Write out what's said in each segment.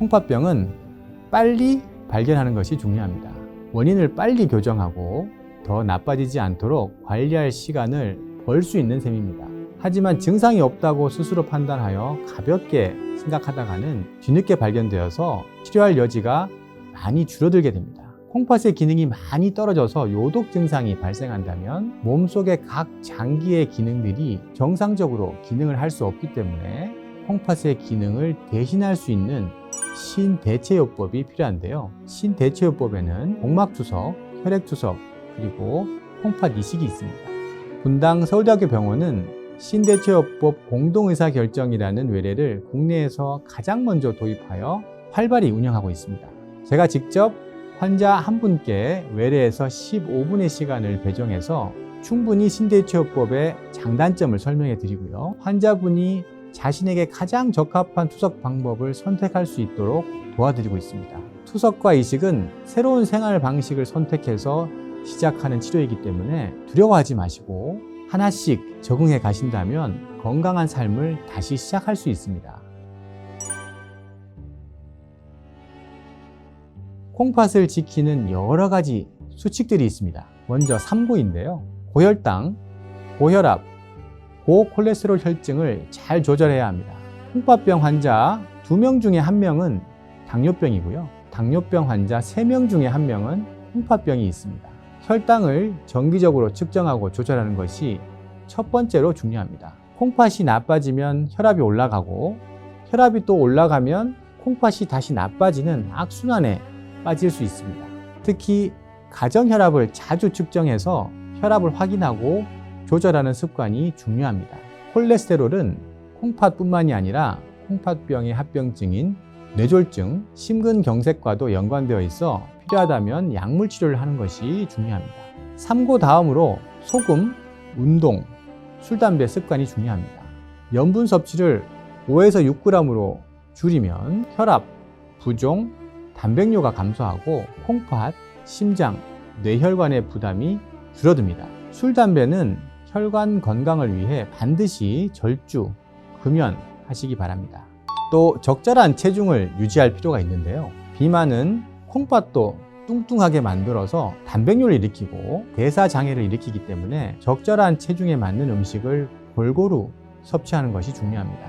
콩팥병은 빨리 발견하는 것이 중요합니다. 원인을 빨리 교정하고 더 나빠지지 않도록 관리할 시간을 벌 수 있는 셈입니다. 하지만 증상이 없다고 스스로 판단하여 가볍게 생각하다가는 뒤늦게 발견되어서 치료할 여지가 많이 줄어들게 됩니다. 콩팥의 기능이 많이 떨어져서 요독 증상이 발생한다면 몸속의 각 장기의 기능들이 정상적으로 기능을 할 수 없기 때문에 콩팥의 기능을 대신할 수 있는 신대체요법이 필요한데요. 신대체요법에는 복막투석, 혈액투석, 그리고 콩팥 이식이 있습니다. 분당 서울대학교 병원은 신대체요법 공동의사결정이라는 외래를 국내에서 가장 먼저 도입하여 활발히 운영하고 있습니다. 제가 직접 환자 한 분께 외래에서 15분의 시간을 배정해서 충분히 신대체요법의 장단점을 설명해 드리고요. 환자분이 자신에게 가장 적합한 투석 방법을 선택할 수 있도록 도와드리고 있습니다. 투석과 이식은 새로운 생활 방식을 선택해서 시작하는 치료이기 때문에 두려워하지 마시고 하나씩 적응해 가신다면 건강한 삶을 다시 시작할 수 있습니다. 콩팥을 지키는 여러 가지 수칙들이 있습니다. 먼저 3고인데요. 고혈당, 고혈압, 고콜레스테롤 혈증을 잘 조절해야 합니다. 콩팥병 환자 2명 중에 1명은 당뇨병이고요. 당뇨병 환자 3명 중에 1명은 콩팥병이 있습니다. 혈당을 정기적으로 측정하고 조절하는 것이 첫 번째로 중요합니다. 콩팥이 나빠지면 혈압이 올라가고 혈압이 또 올라가면 콩팥이 다시 나빠지는 악순환에 빠질 수 있습니다. 특히 가정 혈압을 자주 측정해서 혈압을 확인하고 조절하는 습관이 중요합니다. 콜레스테롤은 콩팥뿐만이 아니라 콩팥병의 합병증인 뇌졸중, 심근경색과도 연관되어 있어 필요하다면 약물 치료를 하는 것이 중요합니다. 3고 다음으로 소금, 운동, 술, 담배 습관이 중요합니다. 염분 섭취를 5에서 6g으로 줄이면 혈압, 부종, 단백뇨가 감소하고 콩팥, 심장, 뇌혈관의 부담이 줄어듭니다. 술, 담배는 혈관 건강을 위해 반드시 절주, 금연 하시기 바랍니다. 또 적절한 체중을 유지할 필요가 있는데요. 비만은 콩팥도 뚱뚱하게 만들어서 단백뇨를 일으키고 대사 장애를 일으키기 때문에 적절한 체중에 맞는 음식을 골고루 섭취하는 것이 중요합니다.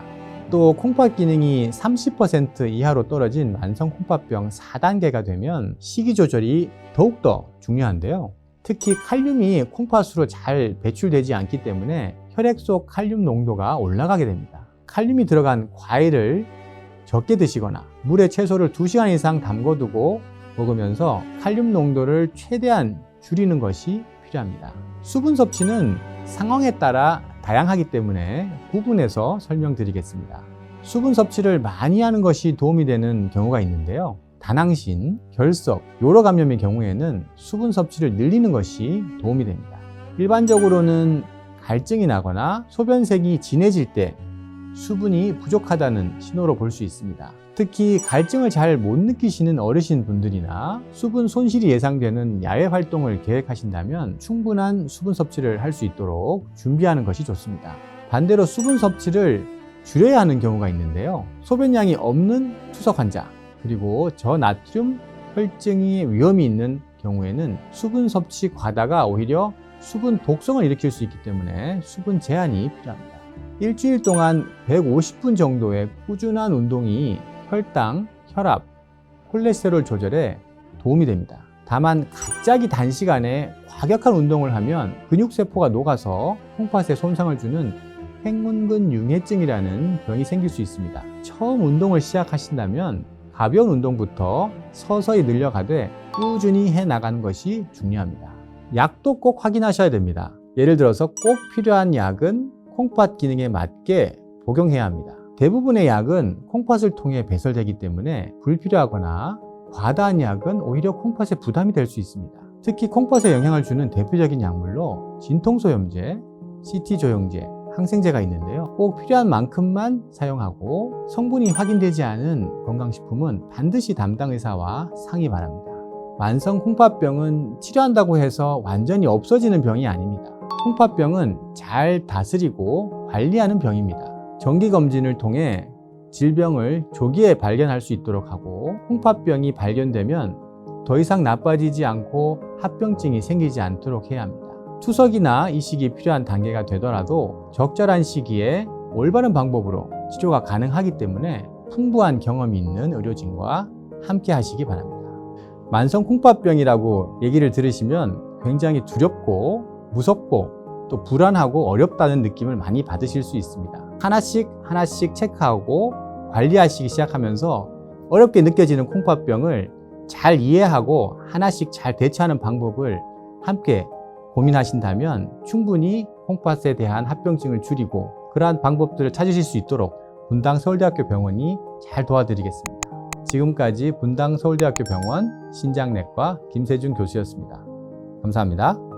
또 콩팥 기능이 30% 이하로 떨어진 만성 콩팥병 4단계가 되면 식이 조절이 더욱더 중요한데요. 특히 칼륨이 콩팥으로 잘 배출되지 않기 때문에 혈액 속 칼륨 농도가 올라가게 됩니다. 칼륨이 들어간 과일을 적게 드시거나 물에 채소를 2시간 이상 담궈두고 먹으면서 칼륨 농도를 최대한 줄이는 것이 필요합니다. 수분 섭취는 상황에 따라 다양하기 때문에 구분해서 설명드리겠습니다. 수분 섭취를 많이 하는 것이 도움이 되는 경우가 있는데요. 다낭신, 결석, 요로 감염의 경우에는 수분 섭취를 늘리는 것이 도움이 됩니다. 일반적으로는 갈증이 나거나 소변색이 진해질 때 수분이 부족하다는 신호로 볼 수 있습니다. 특히 갈증을 잘 못 느끼시는 어르신 분들이나 수분 손실이 예상되는 야외 활동을 계획하신다면 충분한 수분 섭취를 할 수 있도록 준비하는 것이 좋습니다. 반대로 수분 섭취를 줄여야 하는 경우가 있는데요. 소변량이 없는 투석 환자, 그리고 저나트륨 혈증이 위험이 있는 경우에는 수분 섭취 과다가 오히려 수분 독성을 일으킬 수 있기 때문에 수분 제한이 필요합니다. 일주일 동안 150분 정도의 꾸준한 운동이 혈당, 혈압, 콜레스테롤 조절에 도움이 됩니다. 다만 갑자기 단시간에 과격한 운동을 하면 근육세포가 녹아서 콩팥에 손상을 주는 행운근 융해증이라는 병이 생길 수 있습니다. 처음 운동을 시작하신다면 가벼운 운동부터 서서히 늘려가되 꾸준히 해 나가는 것이 중요합니다. 약도 꼭 확인하셔야 됩니다. 예를 들어서 꼭 필요한 약은 콩팥 기능에 맞게 복용해야 합니다. 대부분의 약은 콩팥을 통해 배설되기 때문에 불필요하거나 과다한 약은 오히려 콩팥에 부담이 될 수 있습니다. 특히 콩팥에 영향을 주는 대표적인 약물로 진통소염제, CT조영제, 항생제가 있는데요. 꼭 필요한 만큼만 사용하고 성분이 확인되지 않은 건강식품은 반드시 담당 의사와 상의 바랍니다. 만성 콩팥병은 치료한다고 해서 완전히 없어지는 병이 아닙니다. 콩팥병은 잘 다스리고 관리하는 병입니다. 정기검진을 통해 질병을 조기에 발견할 수 있도록 하고 홍파병이 발견되면 더 이상 나빠지지 않고 합병증이 생기지 않도록 해야 합니다. 투석이나 이식이 필요한 단계가 되더라도 적절한 시기에 올바른 방법으로 치료가 가능하기 때문에 풍부한 경험이 있는 의료진과 함께 하시기 바랍니다. 만성 콩팥병이라고 얘기를 들으시면 굉장히 두렵고 무섭고 또 불안하고 어렵다는 느낌을 많이 받으실 수 있습니다. 하나씩 하나씩 체크하고 관리하시기 시작하면서 어렵게 느껴지는 콩팥병을 잘 이해하고 하나씩 잘 대처하는 방법을 함께 고민하신다면 충분히 콩팥에 대한 합병증을 줄이고 그러한 방법들을 찾으실 수 있도록 분당 서울대학교 병원이 잘 도와드리겠습니다. 지금까지 분당 서울대학교 병원 신장내과 김세준 교수였습니다. 감사합니다.